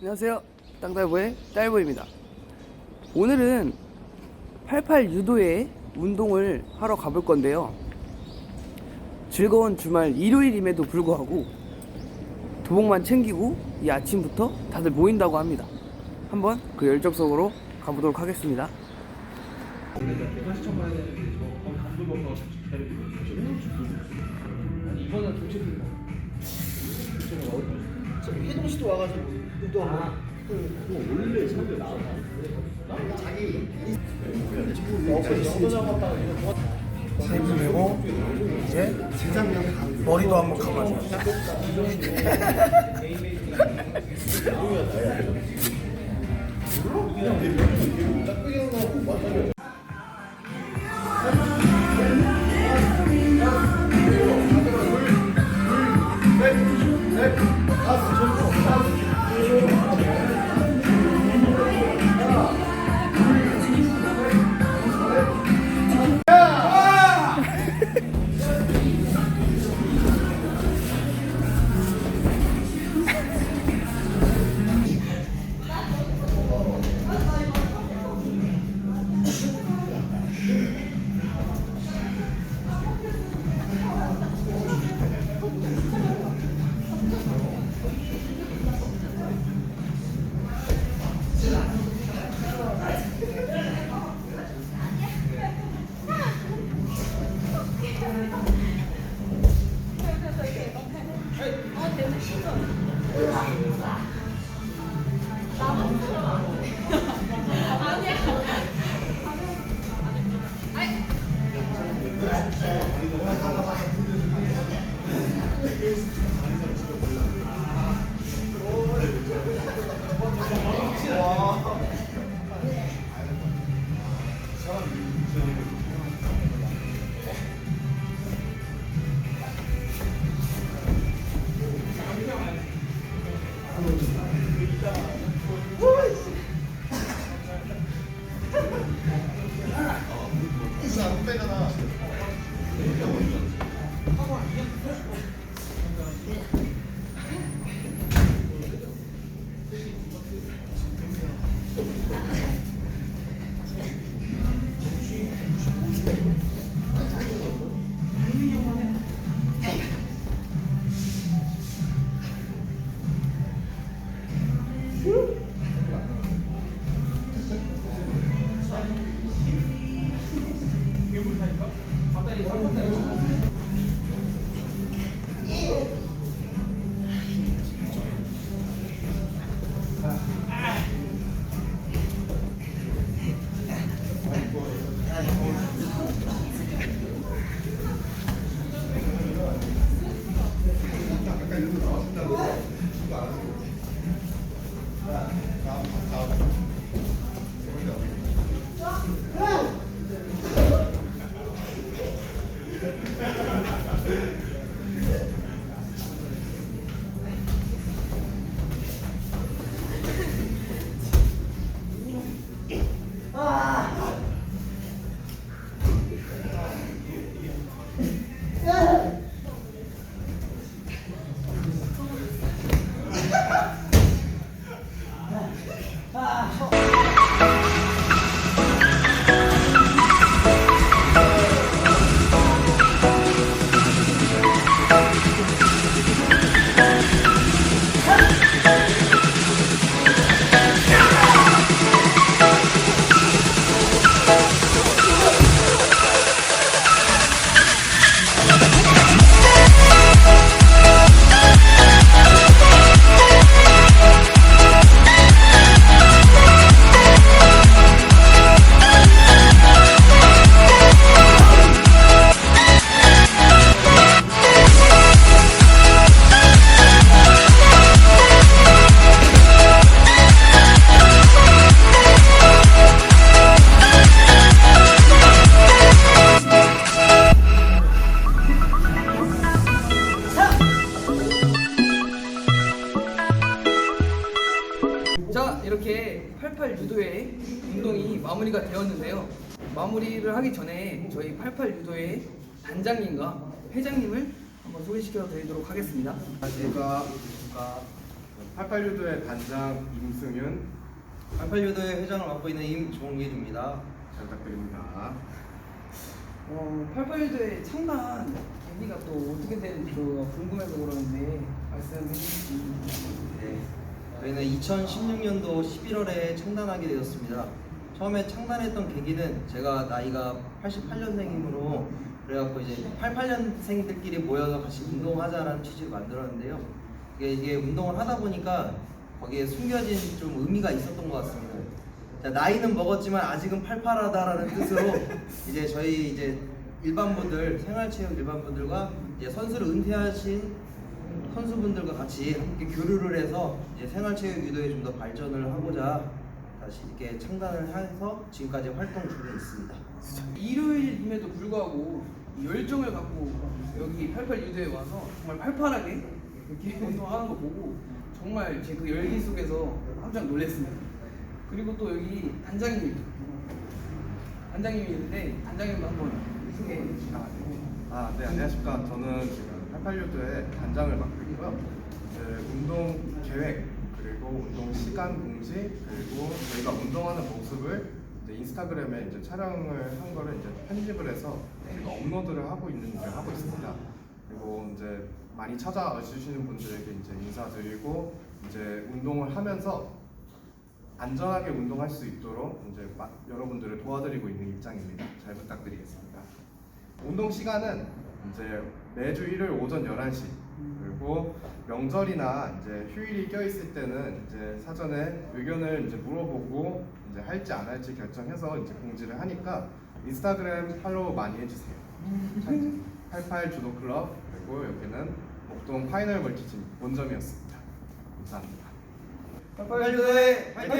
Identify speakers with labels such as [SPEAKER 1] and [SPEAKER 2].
[SPEAKER 1] 안녕하세요. 땅달보의 딸보입니다. 오늘은 88 유도의 운동을 하러 가볼 건데요. 즐거운 주말 일요일임에도 불구하고 도복만 챙기고 이 아침부터 다들 모인다고 합니다. 한번 그 열정 속으로 가보도록 하겠습니다.
[SPEAKER 2] 해동시도 와가지고 운동하고 원래 선배 자기
[SPEAKER 3] 세분 내고 이제 머리도 한번 감아줘. 이런 거 나오신다고 이거 안 하세요. 다음 다음. Thank you. 자 이렇게 88 유도의 운동이 마무리가 되었는데요 마무리를 하기 전에 저희 88 유도의 단장님과 회장님을 한번 소개시켜 드리도록 하겠습니다 제가 누가
[SPEAKER 4] 88유도의 단장 임승윤
[SPEAKER 5] 88유도의 회장을 맡고 있는 임종길입니다.
[SPEAKER 4] 잘 부탁드립니다.
[SPEAKER 1] 어, 88유도의 창단 계기가 또 어떻게 되는지 궁금해서 그러는데 말씀해
[SPEAKER 5] 네. 저희는 2016년도 11월에 창단하게 되었습니다. 처음에 창단했던 계기는 제가 나이가 88년생이므로 그래갖고 이제 88년생들끼리 모여서 같이 운동하자라는 취지로 만들었는데요. 이게, 이게 운동을 하다 보니까 거기에 숨겨진 좀 의미가 있었던 것 같습니다. 자, 나이는 먹었지만 아직은 팔팔하다라는 뜻으로 이제 저희 이제 일반분들 생활체육 일반분들과 이제 선수를 은퇴하신 선수분들과 같이 함께 교류를 해서 이제 생활체육 유도에 좀 더 발전을 하고자 다시 이렇게 창단을 해서 지금까지 활동 중에 있습니다.
[SPEAKER 1] 일요일임에도 불구하고 이 열정을 갖고 여기 88 유도에 와서 정말 팔팔하게 이렇게 운동하는 거 보고 정말 제 그 열기 속에서 깜짝 놀랐습니다. 그리고 또 여기 단장님 단장님이 있는데 단장님도 한번 소개 해 주시라가지고
[SPEAKER 4] 아, 네, 안녕하십니까. 저는 지금 88유도의 단장을 맡고 있고요. 이제 운동 계획, 그리고 운동 시간 공지, 그리고 저희가 운동하는 모습을 이제 인스타그램에 이제 촬영을 한 거를 이제 편집을 해서 업로드를 하고 있는 일을 하고 있습니다. 그리고 이제 많이 찾아와 주시는 분들에게 이제 인사드리고 이제 운동을 하면서 안전하게 운동할 수 있도록 이제 마- 여러분들을 도와드리고 있는 입장입니다. 잘 부탁드리겠습니다. 운동 시간은 이제 매주 일요일 오전 11시 그리고 명절이나 이제 휴일이 껴있을 때는 이제 사전에 의견을 이제 물어보고 이제 할지 안 할지 결정해서 이제 공지를 하니까 인스타그램 팔로우 많이 해주세요. 88 주도 클럽 그리고 여기는 목동 파이널 멀티짐 본점이었습니다. 감사합니다.
[SPEAKER 1] 88 유도에 화이팅!